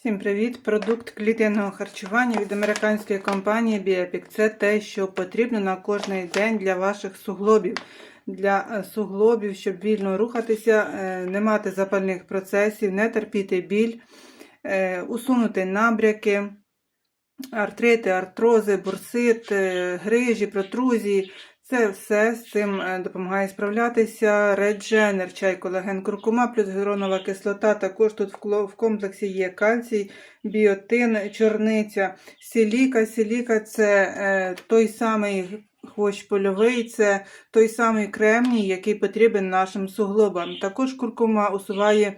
Всім привіт! Продукт клітинного харчування від американської компанії Biopic. Це те, що потрібно на кожний день для ваших суглобів. Для е, суглобів, щоб вільно рухатися, е, не мати запальних процесів, не терпіти біль, е, усунути набряки, артрити, артрози, бурсит, грижі, протрузії. Це все з цим е, допомагає справлятися. Редженер, чай, колаген, куркума плюс гіронова кислота. Також тут в комплексі є кальцій, біотин, чорниця, сіліка. Сіліка це е, той самий хвощ польовий, це той самий кремній, який потрібен нашим суглобам. Також куркума усуває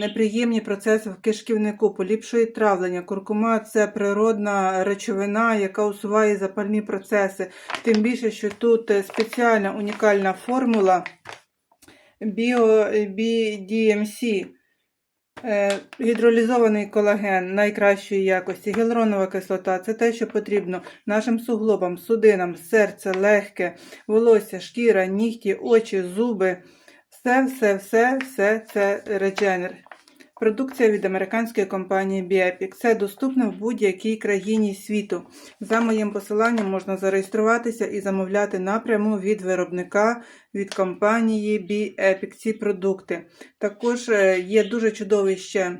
неприємні процеси в кишківнику, поліпшує травлення. Куркума це природна речовина, яка усуває запальні процеси. Тим більше, що тут е, спеціальна унікальна формула Bio BDMC. Е, Гідролізований колаген найкращої якості, гіалуронова кислота це те, що потрібно нашим суглобам, судинам, серце, легке, волосся, шкіра, нігті, очі, зуби. Все, все, це редженер. Продукція від американської компанії Biopic. Це доступно в будь-якій країні світу. За моїм посиланням можна зареєструватися і замовляти напряму від виробника, від компанії Biopic ці продукти. Також е, є дуже чудовий ще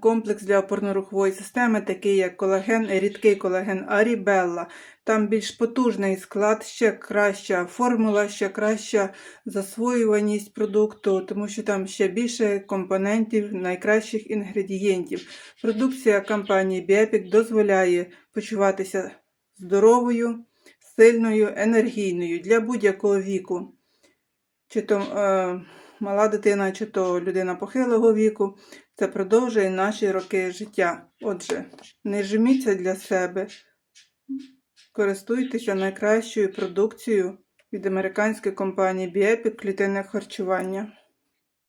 комплекс для опорно-рухової системи, такий як колаген, рідкий колаген Арібелла. Там більш потужний склад, ще краща формула, ще краща засвоюваність продукту, тому що там ще більше компонентів, найкращих інгредієнтів. Продукція компанії Biopic дозволяє почуватися здоровою, сильною, енергійною для будь-якого віку. Чи то е, мала дитина, чи то людина похилого віку. Це продовжує наші роки життя. Отже, не жміться для себе, користуйтеся найкращою продукцією від американської компанії Біепік клітинне харчування.